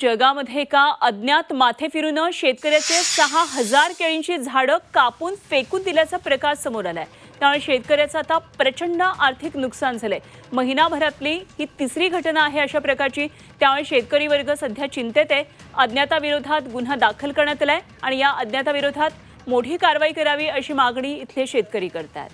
जळगावमध्ये एका अज्ञात माथे फिरून शेतकऱ्याचे सहा हजार केळींची झाडं कापून फेकून दिल्याचा प्रकार समोर आलाय. त्यामुळे शेतकऱ्याचं आता प्रचंड आर्थिक नुकसान झालंय. महिनाभरातली ही तिसरी घटना आहे अशा प्रकारची. त्यामुळे शेतकरी वर्ग सध्या चिंतेत आहे. अज्ञाताविरोधात गुन्हा दाखल करण्यात आलाय आणि या अज्ञाताविरोधात मोठी कारवाई करावी अशी मागणी इथले शेतकरी करतात.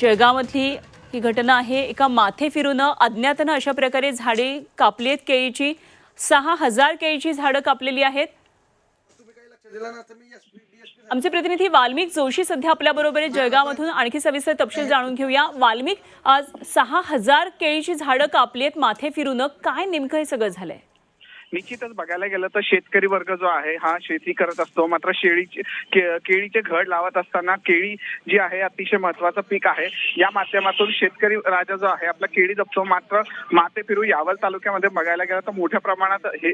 जळगावमधली ही घटना आहे. एका माथे फिरून अज्ञातानं अशा प्रकारे झाडे कापली आहेत. केळीची सहा हजार केळीची झाडं कापलेली आहेत. आमचे प्रतिनिधी वाल्मिक जोशी सध्या आपल्या बरोबर आहेत. जळगावमधून आणखी सविस्तर तपशील जाणून घेऊया. वाल्मिक आज सहा हजार केळीची झाडं कापली आहेत. माथे फिरून काय नेमकं हे सगळं झालंय? निश्चितच बघायला गेलं तर शेतकरी वर्ग जो आहे हा शेती करत असतो. मात्र शेळीचे केळीचे घड लावत असताना केळी जी आहे अतिशय महत्वाचं पीक आहे. या माध्यमातून शेतकरी राजा जो आहे आपला केळी जपतो. मात्र माते फिरू यावल तालुक्यामध्ये बघायला गेलं तर मोठ्या प्रमाणात हे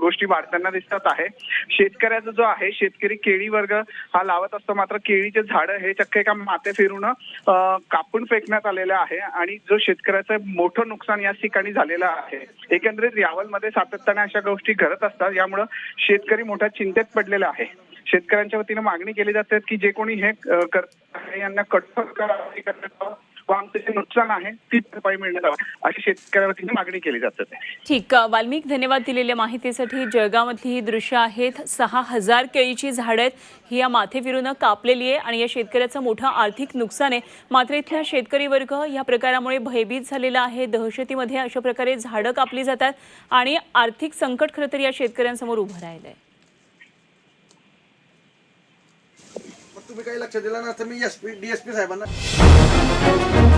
गोष्टी वाढताना दिसतात आहे. शेतकऱ्याचा जो आहे शेतकरी केळी वर्ग हा लावत असतो. मात्र केळीचे झाड हे चक्क एका माते फिरून कापून फेकण्यात आलेलं आहे. आणि जो शेतकऱ्याचं मोठं नुकसान याच ठिकाणी झालेलं आहे. एकंदरीत यावलमध्ये असताना अशा गोष्टी घडत असतात. यामुळं शेतकरी मोठ्या चिंतेत पडलेला आहे. शेतकऱ्यांच्या वतीनं मागणी केली जाते की जे कोणी हे करत यांना कठोर करावे व आमचं जे नुकसान आहे ती भरपाई मिळण्यात अशी शेतकऱ्याला तिथे मागणी केली जाते. ठीक वाल्मिक धन्यवाद दिलेल्या माहितीसाठी. जळगावमधली ही दृश्य आहेत. सहा हजार केळीची झाडं आहेत. ही या माथे फिरून कापलेली आहे आणि या शेतकऱ्याचं मोठं आर्थिक नुकसान आहे. मात्र इथल्या शेतकरी वर्ग या प्रकारामुळे भयभीत झालेला आहे. दहशतीमध्ये अशा प्रकारे झाडं कापली जातात आणि आर्थिक संकट खरं तर या शेतकऱ्यांसमोर उभं राहिलं आहे तुम्ही काही लक्ष दिलं नसतं. मी S P D S P साहेबांना